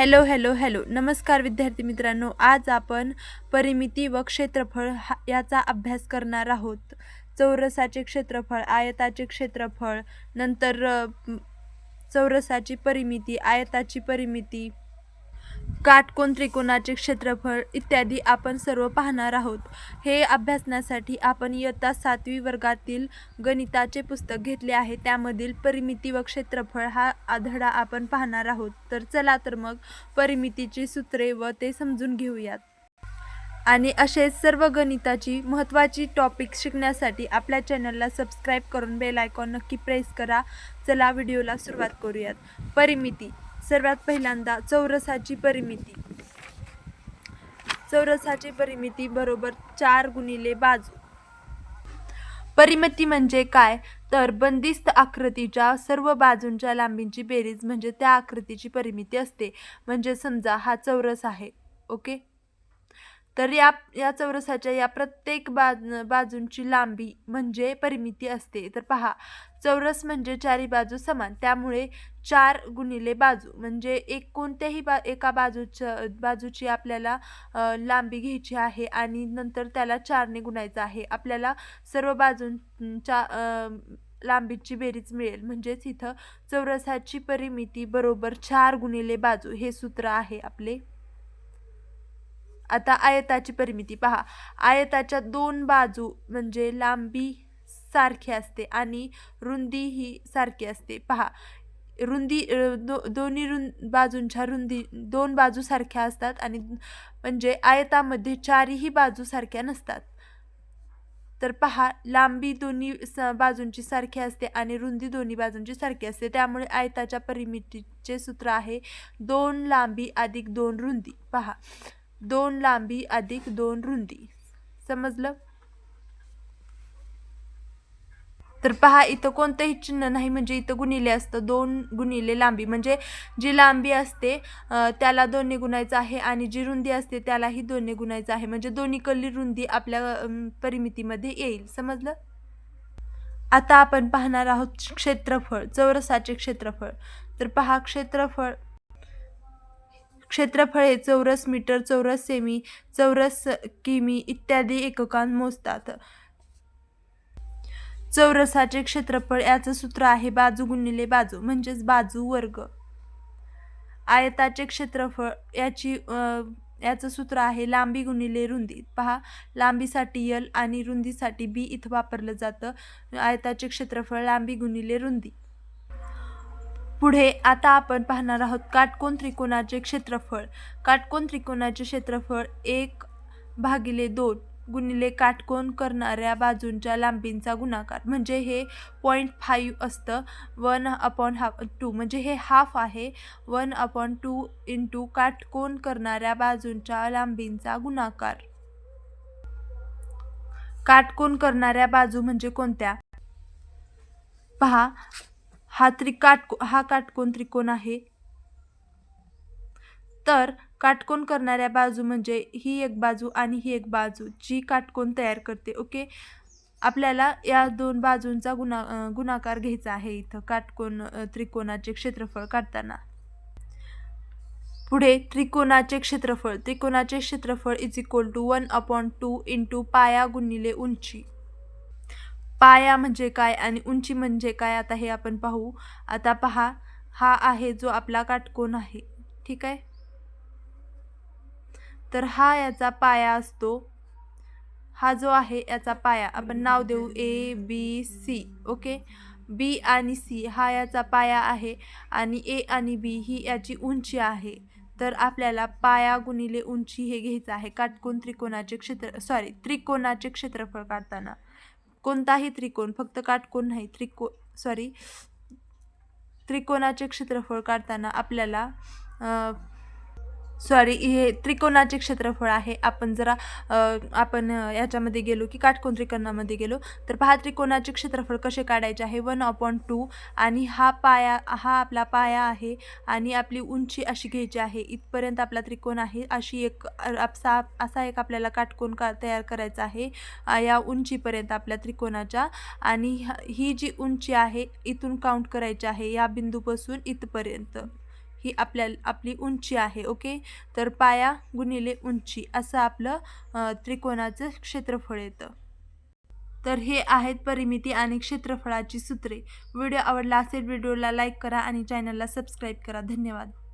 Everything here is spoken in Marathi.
Hello hello hello. नमस्कार विद्यार्थी मित्रांनो आज आपण परिमिती व क्षेत्रफळ हा याचा अभ्यास करणार आहोत. चौरसाचे क्षेत्रफळ आयताचे क्षेत्रफळ नंतर चौरसाची परिमिती आयताची परिमिती काटकोन त्रिकोणाचे क्षेत्रफळ इत्यादी आपण सर्व पाहणार आहोत. हे अभ्यासण्यासाठी आपण इयत्ता सातवी वर्गातील गणिताचे पुस्तक घेतले आहे. त्यामधील परिमिती व क्षेत्रफळ हा आधडा आपण पाहणार आहोत. तर चला तर मग परिमितीची सूत्रे व ते समजून घेऊयात. आणि असेच सर्व गणिताची महत्त्वाची टॉपिक शिकण्यासाठी आपल्या चॅनलला सबस्क्राईब करून बेल आयकॉन नक्की प्रेस करा. चला व्हिडिओला सुरुवात करूयात. परिमिती. सर्वात पहिल्यांदा चौरसाची परिमिती. चौरसाची परिमिती बरोबर चार गुणिले बाजू. परिमिती म्हणजे काय? तर बंदिस्त आकृतीच्या सर्व बाजूंच्या लांबींची बेरीज म्हणजे त्या आकृतीची परिमिती असते. म्हणजे समजा हा चौरस आहे ओके? तर या या चौरसाच्या या प्रत्येक बाज बाजूंची लांबी म्हणजे परिमिती असते. तर पहा चौरस म्हणजे चारी बाजू समान. त्यामुळे चार गुणिले बाजू म्हणजे एक कोणत्याही बा एका बाजूच्या बाजूची आपल्याला लांबी घ्यायची आहे आणि नंतर त्याला चारने गुणायचं आहे. आपल्याला सर्व बाजूंच्या लांबीची बेरीज मिळेल. म्हणजेच इथं चौरसाची परिमिती बरोबर चार गुणिले बाजू हे सूत्र आहे आपले. आता आयताची परिमिती पहा. आयताच्या दोन बाजू म्हणजे लांबी सारखी असते आणि रुंदी ही सारखी असते. पहा. रुंदी दो दोन्ही रुं बाजूंच्या रुंदी दोन बाजू सारख्या असतात आणि म्हणजे आयतामध्ये चारही बाजू सारख्या नसतात. तर पहा लांबी दोन्ही स बाजूंची सारखी असते आणि रुंदी दोन्ही बाजूंची सारखी असते. त्यामुळे आयताच्या परिमितीचे सूत्र आहे दोन लांबी अधिक दोन रुंदी. पहा. दोन लांबी अधिक दोन रुंदी. समजलं? तर पहा इथं कोणतंही चिन्ह नाही म्हणजे इथं गुणिले असतं दोन गुणिले लांबी. म्हणजे जी लांबी असते त्याला दोन्ही गुणायचं आहे आणि जी रुंदी असते त्यालाही दोन्ही गुणायचं आहे. म्हणजे दोन्ही कल्ली रुंदी आपल्या परिमितीमध्ये येईल. समजलं? आता आपण पाहणार आहोत क्षेत्रफळ चौरसाचे क्षेत्रफळ. तर पहा क्षेत्रफळ क्षेत्रफळे चौरस मीटर चौरस सेमी चौरस किमी इत्यादी एककांत मोजतात. चौरसाचे क्षेत्रफळ याचं सूत्र आहे बाजू गुणिले बाजू म्हणजेच बाजू वर्ग. आयताचे क्षेत्रफळ याची याचं सूत्र आहे लांबी गुणिले रुंदी. पहा लांबीसाठी यल आणि रुंदीसाठी बी इथं वापरलं जातं. आयताचे क्षेत्रफळ लांबी गुणिले रुंदी. पुढे आता आपण पाहणार आहोत काटकोन त्रिकोणाचे क्षेत्रफळ. काटकोन त्रिकोणाचे क्षेत्रफळ एक भागिले दोन गुणिले काटकोन करणाऱ्या बाजूंच्या लांबींचा गुणाकार. म्हणजे हे पॉईंट फाईव्ह असतं. वन अपॉन हाफ टू म्हणजे हे हाफ आहे. वन अपॉन टू इंटू काटकोन करणाऱ्या बाजूंच्या लांबींचा गुणाकार. काटकोन करणाऱ्या बाजू म्हणजे कोणत्या? पहा. हा त्रिकाट हा काटकोन त्रिकोण आहे. तर काटकोन करणाऱ्या बाजू म्हणजे ही एक बाजू आणि ही एक बाजू जी काटकोन तयार करते. ओके? आपल्याला या दोन बाजूंचा गुणा गुणाकार घ्यायचा आहे इथं काटकोन त्रिकोणाचे क्षेत्रफळ काढताना. पुढे त्रिकोणाचे क्षेत्रफळ त्रिकोणाचे क्षेत्रफळ is equal to one upon two into पाया गुणिले उंची. पाया म्हणजे काय आणि उंची म्हणजे काय आता हे आपण पाहू. आता पहा हा आहे जो आपला काटकोन आहे. ठीक आहे? तर हा याचा पाया असतो. हा जो आहे याचा पाया. आपण नाव देऊ ए बी सी ओके? बी आणि सी हा याचा पाया आहे आणि ए आणि बी ही याची उंची आहे. तर आपल्याला पाया गुणिले उंची हे घ्यायचं आहे. काटकोन त्रिकोणाचे क्षेत्र सॉरी त्रिकोणाचे क्षेत्रफळ काढताना. कोणताही त्रिकोण फक्त काटकोन नाही त्रिको सॉरी त्रिकोणाचे क्षेत्रफळ काढताना आपल्याला सॉरी हे त्रिकोणाचे क्षेत्रफळ आहे. आपण जरा आपण याच्यामध्ये गेलो की काटकोण त्रिकोणामध्ये गेलो तर पहा त्रिकोणाचे क्षेत्रफळ कसे काढायचे आहे. वन अपॉन टू आणि हा पाया हा आपला पाया आहे आणि आपली उंची अशी घ्यायची आहे. इथपर्यंत आपला त्रिकोण आहे. अशी एक असा असा एक आपल्याला काटकोण का तयार करायचा आहे. या उंचीपर्यंत आपल्या त्रिकोणाच्या आणि ही जी उंची आहे इथून काउंट करायची आहे या बिंदूपासून इथपर्यंत. ही आपल्या आपली उंची आहे ओके? तर पाया गुणिले उंची असं आपलं त्रिकोणाचं क्षेत्रफळ येतं. तर हे आहेत परिमिती आणि क्षेत्रफळाची सूत्रे. व्हिडिओ आवडला असेल व्हिडिओला लाईक करा आणि चॅनलला सबस्क्राईब करा. धन्यवाद.